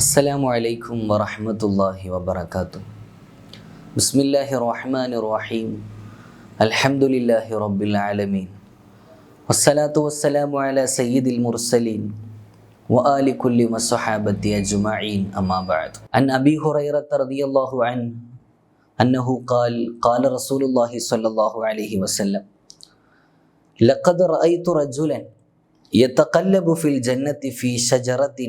السلام عليكم ورحمة الله وبركاته. بسم الله الرحمن الرحيم. الحمد لله رب العالمين. والصلاة والسلام على سيد المرسلين وآل كل والصحابة أجمعين أما بعد. عن أبي هريرة رضي الله عنه أنه قال قال رسول الله صلى الله عليه وسلم لقد رأيت رجلا يتقلب في الجنة في شجرة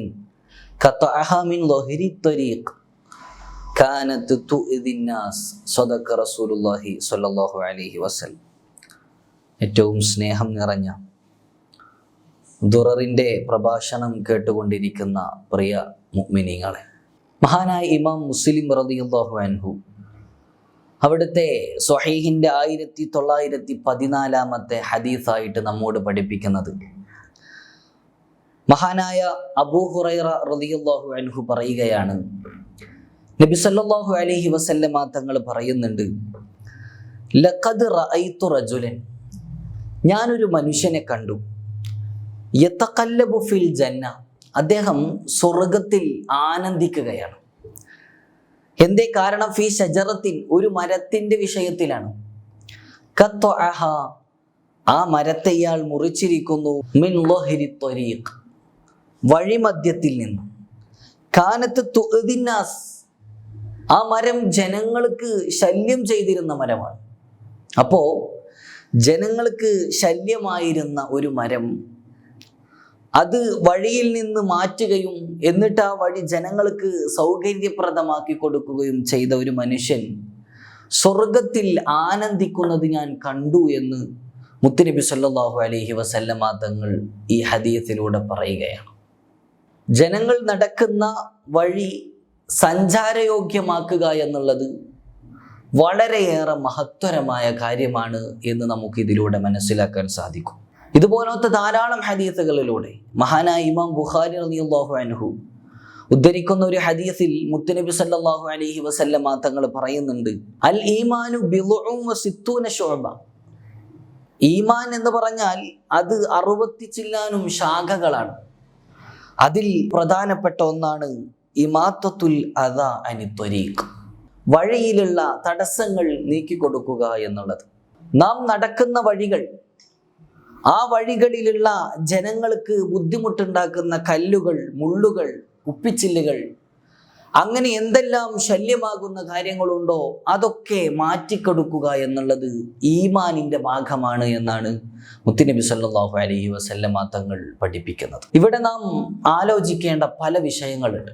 സ്വല്ലല്ലാഹു അലൈഹി വസല്ലം. ഏറ്റവും സ്നേഹം നിറഞ്ഞ ദുററിന്റെ പ്രഭാഷണം കേട്ടുകൊണ്ടിരിക്കുന്ന പ്രിയ മുഗ്മിനിങ്ങളെ മഹാനായ ഇമാം മുസ്ലിം റളിയല്ലാഹു അൻഹു അവിടുത്തെ സൊഹീഹിന്റെ ആയിരത്തി തൊള്ളായിരത്തി പതിനാലാമത്തെ ഹദീസായിട്ട് നമ്മോട് പഠിപ്പിക്കുന്നത് മഹാനായ അബൂഹുറൈറ റളിയല്ലാഹു അൻഹു പറയുകയാണ്. നബി സല്ലല്ലാഹു അലൈഹി വസല്ലമ തങ്ങൾ പറയുന്നുണ്ട് ലഖദ് റജുലൻ. ഞാനൊരു മനുഷ്യനെ കണ്ടു. യതഖല്ലബു ഫിൽ ജന്ന. അദ്ദേഹം സ്വർഗത്തിൽ ആനന്ദിക്കുകയാണ്. എന്തേ കാരണം? ഫി ഷജറത്തിൻ ഒരു മരത്തിന്റെ വിഷയത്തിലാണ്. ആ മരത്തെ ഇയാൾ മുറിച്ചിരിക്കുന്നു. മിൻ ലഹരി ത്വരീഖ്. വഴിമധ്യത്തിൽ നിന്ന്. കാനത്ത് തുഅദിന്നാസ് ആ മരം ജനങ്ങൾക്ക് ശല്യം ചെയ്തിരുന്ന മരമാണ്. അപ്പോൾ ജനങ്ങൾക്ക് ശല്യമായിരുന്ന ഒരു മരം അത് വഴിയിൽ നിന്ന് മാറ്റുകയും എന്നിട്ട് ആ വഴി ജനങ്ങൾക്ക് സൗകര്യപ്രദമാക്കി കൊടുക്കുകയും ചെയ്ത ഒരു മനുഷ്യൻ സ്വർഗത്തിൽ ആനന്ദിക്കുന്നത് ഞാൻ കണ്ടു എന്ന് മുത്തുനബി സല്ലാഹു അലഹി വസല്ലമാ തങ്ങൾ ഈ ഹദീയത്തിലൂടെ പറയുകയാണ്. ജനങ്ങൾ നടക്കുന്ന വഴി സഞ്ചാരയോഗ്യമാക്കുക എന്നുള്ളത് വളരെയേറെ മഹത്വരമായ കാര്യമാണ് എന്ന് നമുക്ക് ഇതിലൂടെ മനസ്സിലാക്കാൻ സാധിക്കും. ഇതുപോലത്തെ ധാരാളം ഹദീസുകളിലൂടെ മഹാനായ ഇമാം ബുഖാരി റളിയല്ലാഹു അൻഹു ഉദ്ധരിക്കുന്ന ഒരു ഹദീസിൽ മുത്തുനബി സല്ലല്ലാഹു അലൈഹി വസല്ലമ തങ്ങൾ പറയുന്നുണ്ട് അൽ ഈമാനു സിത്തൂന ശോഭ ഈമാൻ എന്ന് പറഞ്ഞാൽ അത് അറുപത്തി ചില്ലാനും ശാഖകളാണ്. അതിൽ പ്രധാനപ്പെട്ട ഒന്നാണ് ഇമാത്തത്തുൽ അത അനിത്വരീഖ് വഴിയിലുള്ള തടസ്സങ്ങൾ നീക്കിക്കൊടുക്കുക എന്നുള്ളത്. നാം നടക്കുന്ന വഴികൾ ആ വഴികളിലുള്ള ജനങ്ങൾക്ക് ബുദ്ധിമുട്ടുണ്ടാക്കുന്ന കല്ലുകൾ മുള്ളുകൾ കുപ്പിച്ചില്ലുകൾ അങ്ങനെ എന്തെല്ലാം ശല്യമാകുന്ന കാര്യങ്ങളുണ്ടോ അതൊക്കെ മാറ്റിക്കൊടുക്കുക എന്നുള്ളത് ഈമാനിന്റെ ഭാഗമാണ് എന്നാണ് മുത്തുനബി സല്ലാഹു അലഹി വസല്ലമ തങ്ങൾ പഠിപ്പിക്കുന്നത്. ഇവിടെ നാം ആലോചിക്കേണ്ട പല വിഷയങ്ങളുണ്ട്.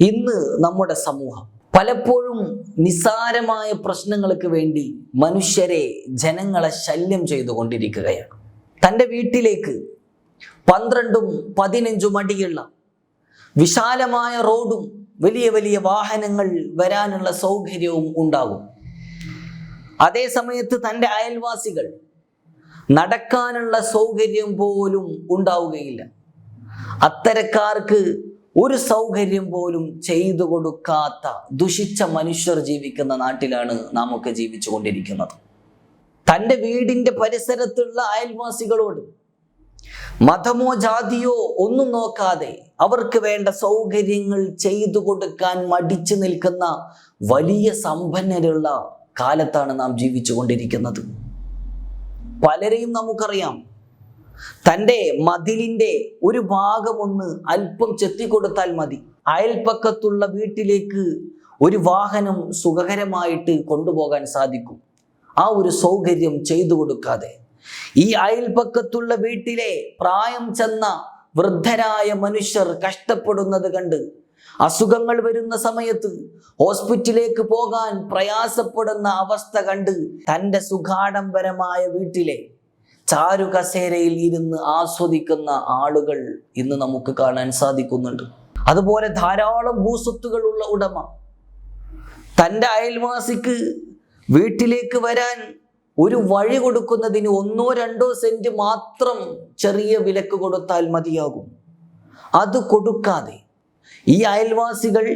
ഇന്ന് നമ്മുടെ സമൂഹം പലപ്പോഴും നിസാരമായ പ്രശ്നങ്ങൾക്ക് വേണ്ടി മനുഷ്യരെ ജനങ്ങളെ ശല്യം ചെയ്തുകൊണ്ടിരിക്കുകയാണ്. തന്റെ വീട്ടിലേക്ക് പന്ത്രണ്ടും പതിനഞ്ചും അടിയുള്ള വിശാലമായ റോഡും വലിയ വലിയ വാഹനങ്ങൾ വരാനുള്ള സൗകര്യവും ഉണ്ടാകും. അതേ സമയത്ത് തന്റെ അയൽവാസികൾ നടക്കാനുള്ള സൗകര്യം പോലും ഉണ്ടാവുകയില്ല. അത്തരക്കാർക്ക് ഒരു സൗകര്യം പോലും ചെയ്തു കൊടുക്കാത്ത ദുഷിച്ച മനുഷ്യർ ജീവിക്കുന്ന നാട്ടിലാണ് നാം ഒക്കെ ജീവിച്ചു കൊണ്ടിരിക്കുന്നത് തന്റെ വീടിന്റെ പരിസരത്തുള്ള അയൽവാസികളോട് മതമോ ജാതിയോ ഒന്നും നോക്കാതെ അവർക്ക് വേണ്ട സൗകര്യങ്ങൾ ചെയ്തു കൊടുക്കാൻ മടിച്ചു നിൽക്കുന്ന വലിയ സമ്പന്നരുള്ള കാലത്താണ് നാം ജീവിച്ചുകൊണ്ടിരിക്കുന്നത്. പലരെയും നമുക്കറിയാം. തന്റെ മതിലിന്റെ ഒരു ഭാഗമൊന്ന് അല്പം ചെത്തിക്കൊടുത്താൽ മതി. അയൽപ്പക്കത്തുള്ള വീട്ടിലേക്ക് ഒരു വാഹനം സുഖകരമായിട്ട് കൊണ്ടുപോകാൻ സാധിക്കും. ആ ഒരു സൗകര്യം ചെയ്തു കൊടുക്കാതെ. ഈ അയൽപക്കത്തുള്ള വീട്ടിലെ പ്രായം ചെന്ന വൃദ്ധരായ മനുഷ്യർ കഷ്ടപ്പെടുന്നത് കണ്ട് അസുഖങ്ങൾ വരുന്ന സമയത്ത് ഹോസ്പിറ്റലിലേക്ക് പോകാൻ പ്രയാസപ്പെടുന്ന അവസ്ഥ കണ്ട് തന്റെ സുഖാഡംബരമായ വീട്ടിലെ ചാരു കസേരയിൽ ഇരുന്ന് ആസ്വദിക്കുന്ന ആളുകൾ ഇന്ന് നമുക്ക് കാണാൻ സാധിക്കുന്നുണ്ട്. അതുപോലെ ധാരാളം ഭൂസ്വത്തുകളുള്ള ഉടമ തന്റെ അയൽവാസിക്ക് വീട്ടിലേക്ക് വരാൻ ഒരു വഴി കൊടുക്കുന്നതിന് ഒന്നോ രണ്ടോ സെന്റ് മാത്രം ചെറിയ വിലക്ക് കൊടുത്താൽ മതിയാകും. അത് കൊടുക്കാതെ ഈ അയൽവാസികൾ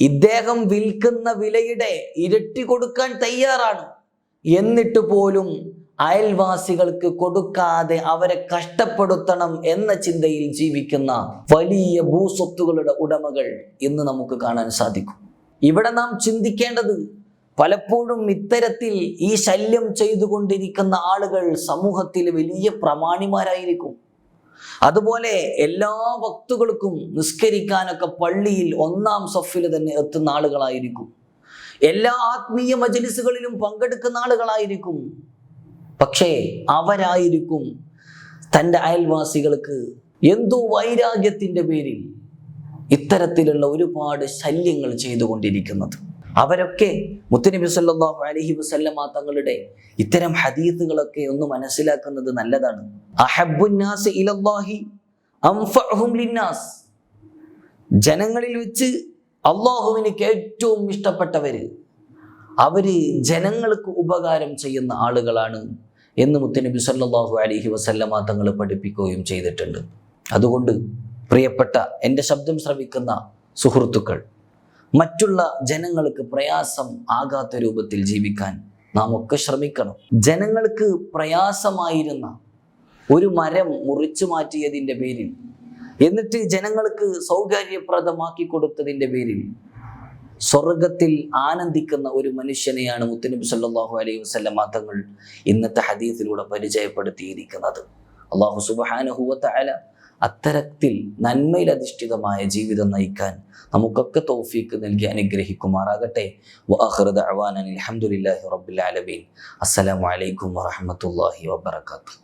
ഇദ്ദേഹം വിൽക്കുന്ന വിലയുടെ ഇരട്ടി കൊടുക്കാൻ തയ്യാറാണ്. എന്നിട്ട് പോലും അയൽവാസികൾക്ക് കൊടുക്കാതെ അവരെ കഷ്ടപ്പെടുത്തണം എന്ന ചിന്തയിൽ ജീവിക്കുന്ന വലിയ ഭൂസ്വത്തുകളുടെ ഉടമകൾ ഇന്ന് നമുക്ക് കാണാൻ സാധിക്കും. ഇവിടെ നാം ചിന്തിക്കേണ്ടത് പലപ്പോഴും ഇത്തരത്തിൽ ഈ ശല്യം ചെയ്തുകൊണ്ടിരിക്കുന്ന ആളുകൾ സമൂഹത്തിൽ വലിയ പ്രമാണിമാരായിരിക്കും. അതുപോലെ എല്ലാ ഭക്തുകൾക്കും നിസ്കരിക്കാനൊക്കെ പള്ളിയിൽ ഒന്നാം സഫിൽ തന്നെ എത്തുന്ന ആളുകളായിരിക്കും. എല്ലാ ആത്മീയ മജലിസുകളിലും പങ്കെടുക്കുന്ന ആളുകളായിരിക്കും. പക്ഷേ അവരായിരിക്കും തന്റെ അയൽവാസികൾക്ക് എന്തോ വൈരാഗ്യത്തിന്റെ പേരിൽ ഇത്തരത്തിലുള്ള ഒരുപാട് ശല്യങ്ങൾ ചെയ്തുകൊണ്ടിരിക്കുന്നത്. അവരൊക്കെ മുത്തനബി സല്ലാഹു അലഹി വസല്ലമ തങ്ങളുടെ ഇത്തരം ഹദീസുകളൊക്കെ ഒന്ന് മനസ്സിലാക്കുന്നത് നല്ലതാണ്. ജനങ്ങളിൽ വെച്ച് അള്ളാഹുവിനിക്ക് ഏറ്റവും ഇഷ്ടപ്പെട്ടവര് അവർ ജനങ്ങൾക്ക് ഉപകാരം ചെയ്യുന്ന ആളുകളാണ് എന്ന് മുത്തനബി സല്ലാഹു അലഹി വസല്ലമ തങ്ങൾ പഠിപ്പിക്കുകയും ചെയ്തിട്ടുണ്ട്. അതുകൊണ്ട് പ്രിയപ്പെട്ട എന്റെ ശബ്ദം ശ്രവിക്കുന്ന സുഹൃത്തുക്കൾ മറ്റുള്ള ജനങ്ങൾക്ക് പ്രയാസം ആകാത്ത രൂപത്തിൽ ജീവിക്കാൻ നാം ഒക്കെ ശ്രമിക്കണം. ജനങ്ങൾക്ക് പ്രയാസമായിരുന്ന ഒരു മരം മുറിച്ചു മാറ്റിയതിന്റെ പേരിൽ എന്നിട്ട് ജനങ്ങൾക്ക് സൗകര്യപ്രദമാക്കി കൊടുത്തതിന്റെ പേരിൽ സ്വർഗത്തിൽ ആനന്ദിക്കുന്ന ഒരു മനുഷ്യനെയാണ് മുത്തനബി സല്ലാഹു അലൈഹി വസല്ലമ തങ്ങൾ ഇന്നത്തെ ഹദീസിലൂടെ പരിചയപ്പെടുത്തിയിരിക്കുന്നത്. അള്ളാഹു സുബ്ഹാനഹു തആല അത്തരത്തിൽ നന്മയിൽ അധിഷ്ഠിതമായ ജീവിതം നയിക്കാൻ നമുക്കൊക്കെ തൗഫീക്ക് നൽകി അനുഗ്രഹിക്കുമാറാകട്ടെ. അസ്സലാമു അലൈക്കും വറഹ്മത്തുള്ളാഹി വബറകാതുഹു.